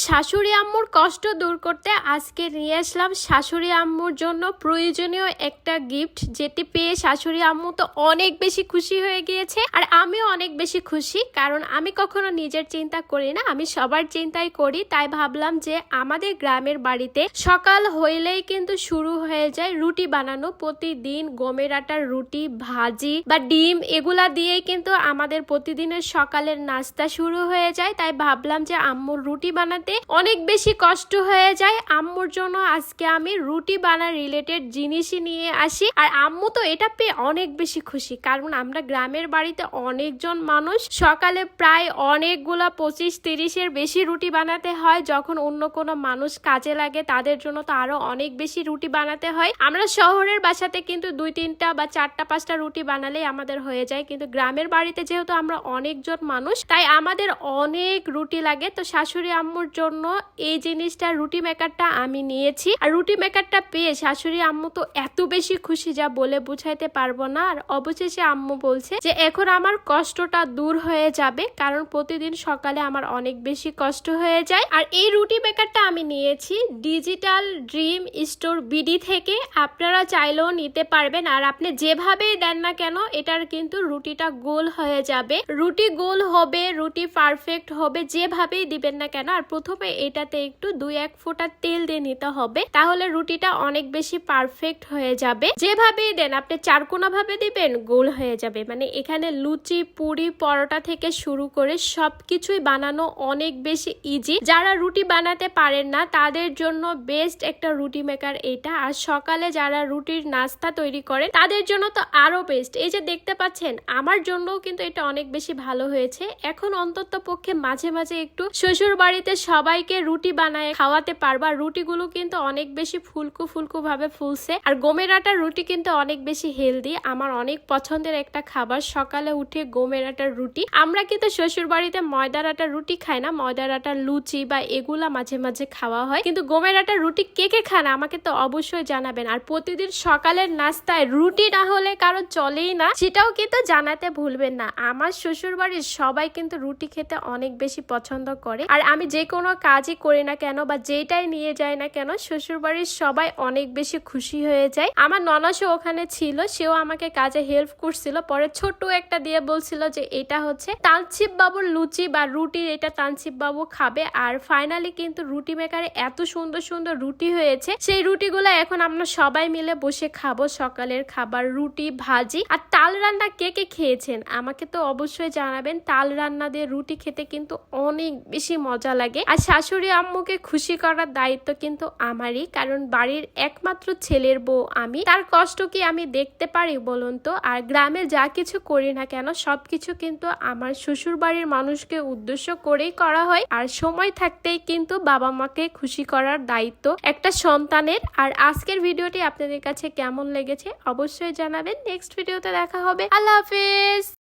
শাশুড়ি আম্মুর কষ্ট দূর করতে আজকে নিয়ে আসলাম শাশুড়ি আম্মুর জন্য প্রয়োজনীয় একটা গিফট যেটি পেয়ে শাশুড়ি আম্মু তো অনেক বেশি খুশি হয়ে গিয়েছে। আর আমিও অনেক বেশি খুশি, কারণ আমি কখনো নিজের চিন্তা করি না, আমি সবার চিন্তাই করি। তাই ভাবলাম যে আমাদের গ্রামের বাড়িতে সকাল হইলেই কিন্তু শুরু হয়ে যায় রুটি বানানো। প্রতিদিন গমের আটার রুটি, ভাজি বা ডিম, এগুলা দিয়েই কিন্তু আমাদের প্রতিদিনের সকালের নাস্তা শুরু হয়ে যায়। তাই ভাবলাম যে আম্মুর রুটি বানাতে অনেক বেশি কষ্ট হয়ে যায়। আম্মুর জন্য আজকে আমি রুটি বানা রিলেটেড জিনিসই নিয়ে আসি। আর আম্মু তো এটা পেয়ে অনেক বেশি খুশি। কারণ আমরা গ্রামের বাড়িতে অনেকজন মানুষ সকালে প্রায় অনেকগুলা পঁচিশ তিরিশের বেশি রুটি বানাতে হয়। যখন অন্য কোনো মানুষ কাজে লাগে, তাদের জন্য তো আরও অনেক বেশি রুটি বানাতে হয়। আমরা শহরের বাসাতে কিন্তু দুই তিনটা বা চারটা পাঁচটা রুটি বানালেই আমাদের হয়ে যায়। কিন্তু গ্রামের বাড়িতে যেহেতু আমরা অনেকজন মানুষ, তাই আমাদের অনেক রুটি লাগে। তো শাশুড়ি আম্মুর জন্য এই জিনিসটা রুটি মেকারটা আমি নিয়েছি। আর রুটি মেকারটা পেয়ে শাশুড়ি আম্মু তো এত বেশি খুশি যা বলে বুঝাইতে পারব না। আর অবশেষে আম্মু বলছে যে, এখন আমার কষ্টটা দূর হয়ে যাবে, কারণ প্রতিদিন সকালে আমার অনেক বেশি কষ্ট হয়ে যায়। আর এই রুটি মেকারটা আমি নিয়েছি ডিজিটাল ড্রিম স্টোর বিডি থেকে। আপনারা চাইলেও নিতে পারবেন, আর আপনি যেভাবেই দেন না কেন, এটার কিন্তু রুটিটা গোল হয়ে যাবে। রুটি গোল হবে, রুটি পারফেক্ট হবে, যেভাবেই দিবেন না কেন, আর প্রথমে এটাতে একটু দুই এক ফোঁটা তেল দিয়ে নিতে হবে। তাহলে রুটিটা অনেক বেশি পারফেক্ট হয়ে যাবে। যেভাবেই দেন, আপনি চারকোনা ভাবে দিবেন, গোল হয়ে যাবে। মানে এখানে লুচি, পুরি, পরোটা থেকে শুরু করে সবকিছুই বানানো অনেক বেশি ইজি যারা রুটি বানাতে পারেন না, তাদের জন্য বেস্ট একটা রুটি মেকার এটা। আর সকালে যারা রুটির নাস্তা তৈরি করেন, তাদের জন্য তো আরও বেস্ট এই যে দেখতে পাচ্ছেন, আমার জন্যও কিন্তু এটা অনেক বেশি ভালো হয়েছে। এখন অন্তত পক্ষে মাঝে মাঝে একটু শ্বশুর বাড়িতে সবাইকে রুটি বানায় খাওয়াতে পারবা। রুটিগুলো কিন্তু অনেক বেশি ফুলকু ফুলকু ভাবে ফুলছে। আর গমের আটার রুটি কিন্তু অনেক বেশি হেলদি আমার অনেক পছন্দের একটা খাবার। সকালে উঠে গমের আটার রুটি। আমরা কিন্তু শ্বশুর বাড়িতে ময়দার আটার রুটি খাই না। ময়দার আটার লুচি বা এগুলা মাঝে মাঝে খাওয়া হয়। কিন্তু গমের আটার রুটি কে কে খান আমাকে তো অবশ্যই জানাবেন। আর প্রতিদিন সকালের নাস্তায় রুটি না হলে কারও চলেই না। সেটাও কিন্তু জানাতে ভুলবেন না। আমার শ্বশুর বাড়ির সবাই কিন্তু রুটি খেতে অনেক বেশি পছন্দ করে। আর আমি যে কোনো কাজই করি না কেন বা যেটাই নিয়ে যাই না কেন শ্বশুর বাড়ির সবাই অনেক বেশি খুশি হয়ে যায়। আমার ননাসও ওখানে ছিল, সেও আমাকে কাজে হেল্প করছিল। পরে ছোট্ট একটা দিয়ে বলছিল যে এটা হচ্ছে তানছিপ বাবুর লুচি বা রুটি, এটা তানছিপ বাবু খাবে। আর ফাইনালি কিন্তু রুটি মেকারে এত সুন্দর সুন্দর রুটি হয়েছে। সেই রুটিগুলো এখন আমরা সবাই মিলে বসে খাব সকালের খাবার, রুটি, ভাজি। আর তাল রান্না কে কে খেয়েছেন? আমাকে তো অবশ্যই জানাবেন, তাল রান্না দিয়ে রুটি খেতে কিন্তু অনেক বেশি মজা লাগে। আর শাশুড়ি আম্মুকে খুশি করার দায়িত্ব কিন্তু আমারই, কারণ বাড়ির একমাত্র ছেলের বউ আমি। তার কষ্ট কি আমি দেখতে পারি বলুন তো? আর গ্রামে যা কিছু করি না কেন, সবকিছু কিন্তু আমার শ্বশুর বাড়ির মানুষকে উদ্দেশ্য করেই করা হয়। আর সময় থাকতেই কিন্তু বাবা মাকে খুশি করার দায়িত্ব একটা সন্তানের। আর আজকের ভিডিওটি আপনাদের কাছে কেমন লেগেছে অবশ্যই জানাবেন। নেক্সট ভিডিওতে দেখা হবে। আল্লাহ হাফিজ!